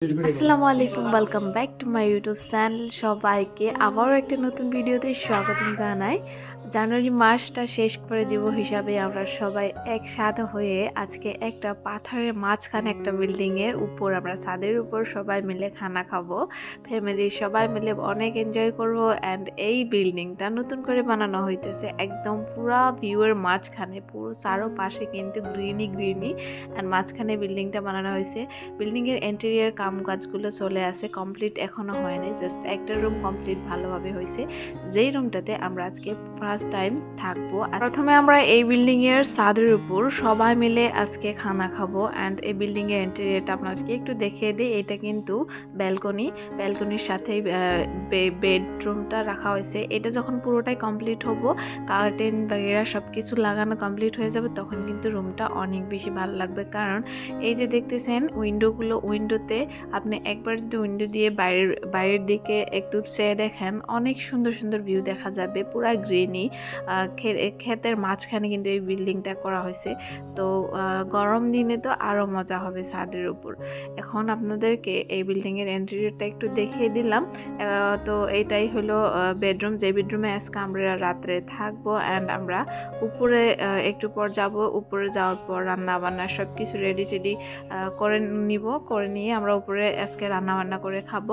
আসসালামু আলাইকুম welcome back to my YouTube channel সবাইকে আবারও একটা নতুন ভিডিওতে স্বাগতম জানাই। জানুয়ারি মাসটা শেষ করে দিব হিসাবে আমরা সবাই একসাথে হয়ে আজকে একটা পাথরের মাঝখানে একটা বিল্ডিংয়ের উপর আমরা ছাদের উপর সবাই মিলে খানা খাব। ফ্যামিলির সবাই মিলে অনেক এনজয় করব অ্যান্ড এই বিল্ডিংটা নতুন করে বানানো হইতেছে একদম পুরা ভিউয়ের মাঝখানে, পুরো চারোপাশে কিন্তু গ্রিনি গ্রিনি অ্যান্ড মাঝখানে বিল্ডিংটা বানানো হয়েছে বিল্ডিংয়ের এন্টেরিয়ার কাম কাজগুলো চলে আসে কমপ্লিট এখনও হয়নি জাস্ট একটা রুম কমপ্লিট ভালোভাবে হয়েছে যেই রুমটাতে আমরা আজকে ফার্স্ট টাইম থাকব। প্রথমে আমরা এই বিল্ডিং এর ছাদের উপর সবাই মিলে আজকে খানা খাব অ্যান্ড এই বিল্ডিং এর এন্টেরিয়ারটা আপনাদেরকে একটু দেখিয়ে দিই। এটা কিন্তু ব্যালকনি ব্যালকনির সাথে বেডরুমটা রাখা হয়েছে। এটা যখন পুরোটাই কমপ্লিট হব কার্টেন বাগেরা সব কিছু লাগানো কমপ্লিট হয়ে যাবে, তখন কিন্তু রুমটা অনেক বেশি ভালো লাগবে। কারণ এই যে দেখতেছেন উইন্ডোগুলো উইন্ডোতে আপনি একবার যদি উইন্ডো দিয়ে বাইরের বাইরের দিকে একটু চেয়ে দেখেন, অনেক সুন্দর সুন্দর ভিউ দেখা যাবে, পুরা গ্রিনি ক্ষেতের মাঝখানে কিন্তু এই বিল্ডিংটা করা হয়েছে। তো গরম দিনে তো আরও মজা হবে ছাদের উপর। এখন আপনাদেরকে এই বিল্ডিংয়ের এন্ট্রিটা একটু দেখিয়ে দিলাম। তো এইটাই হলো বেডরুম। যে বেডরুমে আজকে আমরা রাত্রে থাকব অ্যান্ড আমরা উপরে একটু পর যাব। উপরে যাওয়ার পর রান্না বান্না সব কিছু রেডি টেডি করে নিব। করে নিয়ে আমরা উপরে আজকে রান্না বান্না করে খাব।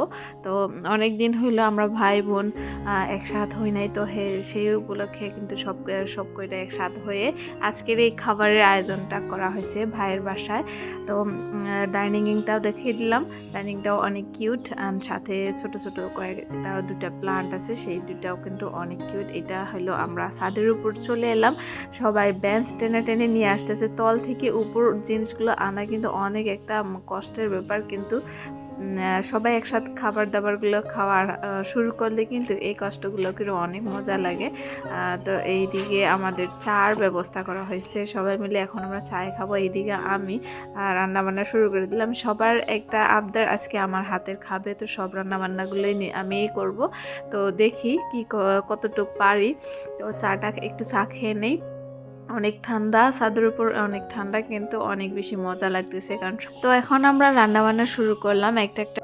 তো অনেক দিন হইল আমরা ভাই বোন একসাথ হই নাই। তো সেই উপলক্ষে কিন্তু সব সব কয়টা একসাথ হয়ে আজকের এই খাবারের আয়োজনটা করা হয়েছে ভাইয়ের বাসায়। তো ডাইনিংটাও দেখিয়ে দিলাম। ডাইনিংটাও অনেক কিউট অ্যান্ড সাথে ছোট ছোট কয়েকটা দুটা প্লান্ট আছে, সেই দুটাও কিন্তু অনেক কিউট এটা হলো আমরা ছাদের উপর চলে এলাম। সবাই বেঞ্চ টেনে টেনে নিয়ে আসতেছে। তল থেকে উপর জিনিসগুলো আনা কিন্তু অনেক একটা কষ্টের ব্যাপার কিন্তু সবাই একসাথে খাবার দাবারগুলো খাওয়ার শুরু করলে কিন্তু এই কষ্টগুলো কিন্তু অনেক মজা লাগে। তো এইদিকে আমাদের চার ব্যবস্থা করা হয়েছে। সবাই মিলে এখন আমরা চায় খাব, এইদিকে আমি রান্নাবান্না শুরু করে দিলাম। সবার একটা আবদার আজকে আমার হাতের খাবে, তো সব রান্নাবান্নাগুলোই আমিই করব। তো দেখি ক- কতটুকু পারি। তো চাটা একটু চা খেয়ে নেই। অনেক ঠান্ডা ছাদের উপর অনেক ঠান্ডা কিন্তু অনেক বেশি মজা লাগতেছে কারণ তো এখন আমরা রান্না বান্না শুরু করলাম। একটা একটা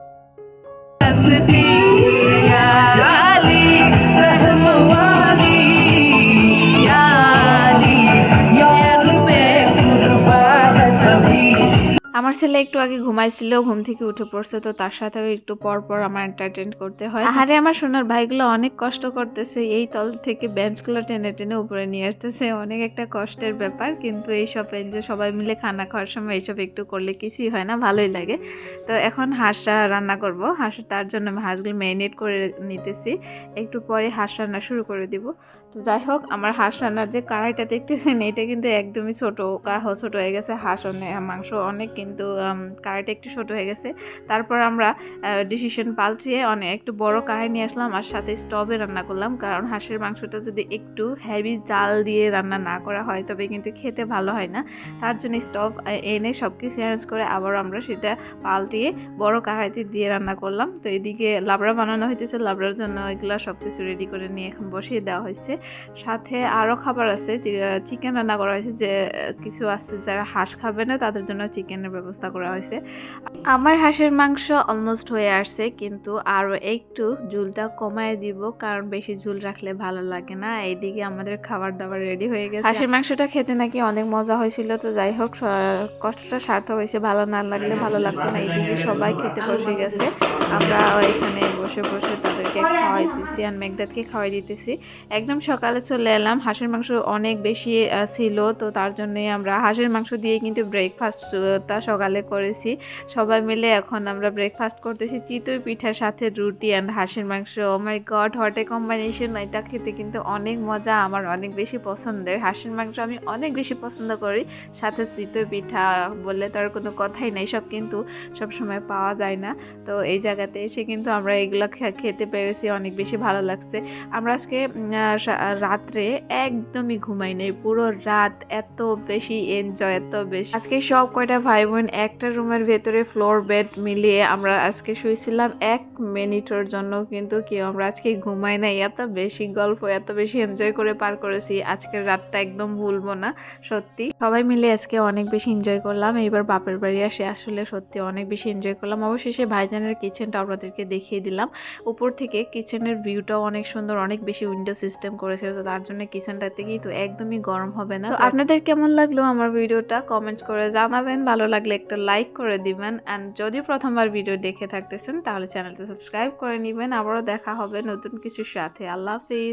আমার ছেলে একটু আগে ঘুমাইছিল, ঘুম থেকে উঠে পড়ছে, তো তার সাথেও একটু পর পর আমার এন্টারটেন করতে হয়। আরে আমার সোনার ভাইগুলো অনেক কষ্ট করতেছে, এই তল থেকে বেঞ্চগুলো টেনে টেনে উপরে নিয়ে আসতেছে, অনেক একটা কষ্টের ব্যাপার, কিন্তু এইসব এনজয় সবাই মিলে খানা খাওয়ার সময় এইসব একটু করলে কিছুই হয় না, ভালোই লাগে। তো এখন হাঁসটা রান্না করব, হাঁস, তার জন্য আমি হাঁসগুলো ম্যারিনেট করে নিতেছি, একটু পরে হাঁস রান্না শুরু করে দিব। তো যাই হোক, আমার হাঁস রান্নার যে কড়াইটা দেখতেছেন, এটা কিন্তু একদমই ছোটো কাহ ছোটো হয়ে গেছে, হাঁস অনেক, মাংস অনেক কিন্তু কড়াইটা একটু ছোট হয়ে গেছে। তারপর আমরা ডিসিশন পাল্টিয়ে অনেক একটু বড় কড়াই নিয়ে আসলাম আর সাথে স্টভে রান্না করলাম। কারণ হাঁসের মাংসটা যদি একটু হেভি জাল দিয়ে রান্না না করা হয়, তবে কিন্তু খেতে ভালো হয় না। তার জন্য স্টভ এনে সব কিছু অ্যারেঞ্জ করে আবার আমরা সেটা পাল্টিয়ে বড় কড়াইতে দিয়ে রান্না করলাম। তো এদিকে লাবড়া বানানো হইতেছে। লাবড়ার জন্য এগুলো সব কিছু রেডি করে নিয়ে এখন বসিয়ে দেওয়া হয়েছে সাথে আরও খাবার আছে চিকেন রান্না করা হয়েছে যে কিছু আছে যারা হাঁস খাবে না, তাদের জন্য চিকেনের ব্যবস্থা করা হয়েছে। আমার হাঁসের মাংস অলমোস্ট হয়ে আসছে, কিন্তু আরও একটু ঝুলটা কমায় দিব, কারণ বেশি ঝুল রাখলে ভালো লাগে না। এইদিকে আমাদের খাবার দাবার রেডি হয়ে গেছে। হাঁসের মাংসটা খেতে নাকি অনেক মজা হয়েছিল, তো যাই হোক কষ্টটা সার্থক হয়েছে, ভালো না লাগলে ভালো লাগতো না। এইদিকে সবাই খেতে বসে গেছে। আমরা এখানে বসে বসে তাদেরকে খাওয়াইতেছি আর মেঘদাতকে খাওয়াই দিতেছি। একদম সকালে চলে এলাম। হাঁসের মাংস অনেক বেশি ছিল, তো তার জন্যই আমরা হাঁসের মাংস দিয়ে কিন্তু ব্রেকফাস্টটা সকালে করেছি। সবাই মিলে এখন আমরা ব্রেকফাস্ট করতেছি। চিতই পিঠার সাথে রুটি অ্যান্ড হাঁসের মাংস। Oh my god hot combination এটা খেতে কিন্তু অনেক মজা। আমার অনেক বেশি পছন্দের। হাঁসের মাংস আমি অনেক বেশি পছন্দ করি। সাথে চিতই পিঠা বললে তার কোনো কথাই নাই। সব কিন্তু সব সময় পাওয়া যায় না। তো এই জায়গাতে এসে কিন্তু আমরা এগুলো খেতে পেরেছি। অনেক বেশি ভালো লাগছে। আমরা আজকে রাত্রে একদমই ঘুমাই নাই। পুরো রাত এত বেশি এনজয় এত বেশি। আজকে সব কয়টা ভাই বোন একটা রুমের ভেতরে ফ্লোর বেড মিলিয়ে আমরা আজকে শুয়েছিলাম এক মিনিটের জন্য, কিন্তু কেউ আমরা আজকে ঘুমাই নাই। এত বেশি গল্প, এত বেশি এনজয় করে পার করেছি। আজকের রাতটা একদম ভুলবো না, সত্যি। সবাই মিলে আজকে অনেক বেশি এনজয় করলাম। এইবার বাপের বাড়ি আসে, আসলে সত্যি অনেক বেশি এনজয় করলাম। অবশেষে ভাইজানের কিচেনটা আপনাদেরকে দেখিয়ে দিলাম। উপর থেকে কিচেনের ভিউটাও অনেক সুন্দর, অনেক বেশি উইন্ডো সিস্টেম করেছে, তো তার জন্য কিচেনটাতে কিন্তু একদমই গরম হবে না। তো আপনাদের কেমন লাগল আমার ভিডিওটা? কমেন্ট করে জানাবেন। ভালো লাগলে একটা লাইক করে দিবেন। অ্যান্ড যদি প্রথমবার ভিডিও দেখে থাকতেছেন, তাহলে চ্যানেলটা সাবস্ক্রাইব করে নেবেন। আবারও দেখা হবে নতুন কিছুর সাথে। আল্লাহ হাফিজ।